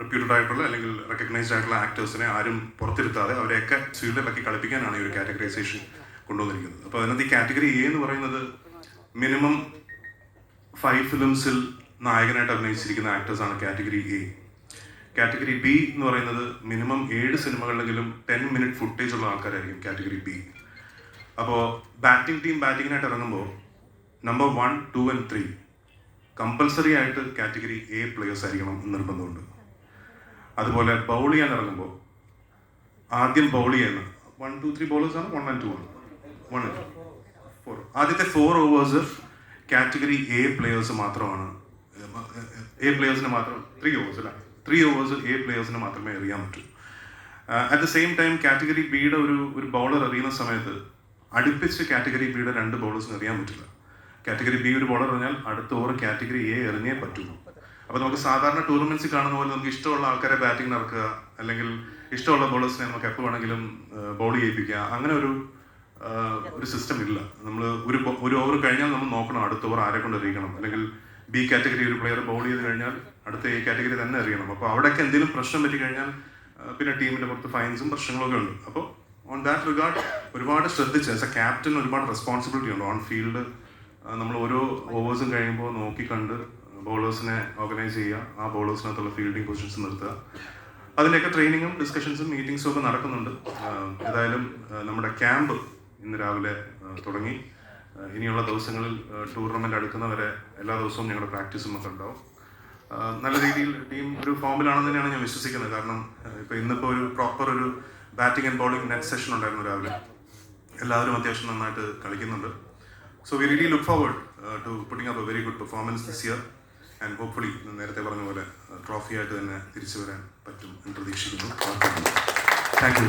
Reputed ആയിട്ടുള്ള അല്ലെങ്കിൽ recognised ആയിട്ടുള്ള ആക്ടേഴ്സിനെ ആരും പുറത്തിരുത്താതെ അവരെയൊക്കെ ഫീൽഡിലൊക്കെ കളിപ്പിക്കാനാണ് ഈ ഒരു കാറ്റഗറൈസേഷൻ കൊണ്ടുവന്നിരിക്കുന്നത്. അപ്പോൾ അതിനകത്ത് ഈ കാറ്റഗറി എ എന്ന് പറയുന്നത് മിനിമം ഫൈവ് ഫിലിംസിൽ നായകനായിട്ട് അഭിനയിച്ചിരിക്കുന്ന ആക്ടേഴ്സാണ് കാറ്റഗറി എ കാറ്റഗറി ബി എന്ന് പറയുന്നത് മിനിമം ഏഴ് സിനിമകളിലെങ്കിലും ടെൻ മിനിറ്റ് ഫുട്ടേജ് ഉള്ള ആൾക്കാരായിരിക്കും കാറ്റഗറി ബി അപ്പോൾ ബാറ്റിംഗ് ടീം ബാറ്റിങ്ങിനായിട്ട് ഇറങ്ങുമ്പോൾ number one two and three compulsory ആയിട്ട് കാറ്റഗറി എ പ്ലേയേഴ്സ് ആയിരിക്കണം എന്ന് നിർബന്ധമുണ്ട്. അതുപോലെ ബൗൾ ചെയ്യാൻ ഇറങ്ങുമ്പോൾ ആദ്യം ബൗൾ ചെയ്യുന്ന വൺ ടു ത്രീ ബോളേഴ്സ് ആണ്. വൺ ആൻഡ് ടു ആണ്. വൺ ആൻഡ് ടു ഫോർ ആദ്യത്തെ four overs category A players മാത്രമാണ്. എ പ്ലേയേഴ്സിന് മാത്രം ത്രീ ഓവേഴ്സ് അല്ല. ത്രീ ഓവേഴ്സ് എ പ്ലേയേഴ്സിന് മാത്രമേ എറിയാൻ പറ്റൂ. At the same time category ബിയുടെ ഒരു ഒരു ബൗളർ എറിയുന്ന സമയത്ത് അടുപ്പിച്ച് കാറ്റഗറി ബിയുടെ രണ്ട് ബൗളേഴ്സിന് എറിയാൻ പറ്റില്ല. കാറ്റഗറി ബി ഒരു ബോളർ എറിഞ്ഞാൽ അടുത്ത ഓവർ കാറ്റഗറി എ എറിഞ്ഞേ പറ്റുള്ളൂ. അപ്പോൾ നമുക്ക് സാധാരണ ടൂർണമെന്റ്സിൽ കാണുന്ന പോലെ നമുക്ക് ഇഷ്ടമുള്ള ആൾക്കാരെ ബാറ്റിംഗ് നടക്കുക അല്ലെങ്കിൽ ഇഷ്ടമുള്ള ബോളേഴ്സിനെ നമുക്ക് എപ്പോൾ വേണമെങ്കിലും ബോൾ ചെയ്യിപ്പിക്കുക അങ്ങനെ ഒരു ഒരു സിസ്റ്റം ഇല്ല. നമ്മൾ ഒരു ഒരു ഓവർ കഴിഞ്ഞാൽ നമ്മൾ നോക്കണം അടുത്ത ഓവർ ആരെ കൊണ്ട് എറിയിക്കണം അല്ലെങ്കിൽ ബി കാറ്റഗറി ഒരു പ്ലെയർ ബോൾ ചെയ്ത് കഴിഞ്ഞാൽ അടുത്ത എ കാറ്റഗറി തന്നെ എറിയണം അപ്പോൾ അവിടെയൊക്കെ എന്തെങ്കിലും പ്രശ്നം പറ്റി കഴിഞ്ഞാൽ പിന്നെ ടീമിന്റെ പുറത്ത് ഫൈൻസും പ്രശ്നങ്ങളൊക്കെ ഉണ്ട്. അപ്പോൾ ഓൺ ദാറ്റ് റിഗാർഡ് ഒരുപാട് ശ്രദ്ധിച്ച് ആസ് എ ക്യാപ്റ്റൻ ഒരുപാട് റെസ്പോൺസിബിലിറ്റി ഉണ്ട്. ഓൺ ഫീൽഡ് നമ്മൾ ഓരോ ഓവേഴ്സും കഴിയുമ്പോൾ നോക്കിക്കണ്ട് ബോളേഴ്സിനെ ഓർഗനൈസ് ചെയ്യുക. ആ ബോളേഴ്സിനകത്തുള്ള ഫീൽഡിംഗ് പൊസിഷൻസ് നിർത്തുക. അതിന്റെയൊക്കെ ട്രെയിനിങ്ങും ഡിസ്കഷൻസും മീറ്റിംഗ്സും ഒക്കെ നടക്കുന്നുണ്ട്. ഏതായാലും നമ്മുടെ ക്യാമ്പ് ഇന്ന് രാവിലെ തുടങ്ങി. ഇനിയുള്ള ദിവസങ്ങളിൽ ടൂർണമെന്റ് അടുക്കുന്നവരെ എല്ലാ ദിവസവും ഞങ്ങളുടെ പ്രാക്ടീസും ഒക്കെ ഉണ്ടാവും. നല്ല രീതിയിൽ ടീം ഒരു ഫോമിലാണെന്ന് തന്നെയാണ് ഞാൻ വിശ്വസിക്കുന്നത്. കാരണം ഇപ്പോൾ ഇപ്പൊ ഇന്നിപ്പോ ഒരു പ്രോപ്പർ ഒരു batting and bowling net session ഉണ്ടായിരുന്നു രാവിലെ. എല്ലാവരും അത്യാവശ്യം നന്നായിട്ട് കളിക്കുന്നുണ്ട്. So we really look forward to putting up a very good performance this year and hopefully നേരത്തെ പറഞ്ഞ പോലെ ട്രോഫി ആയിട്ട് തന്നെ തിരിച്ചു വരാൻ പറ്റും എന്ന് പ്രതീക്ഷിക്കുന്നു. Thank you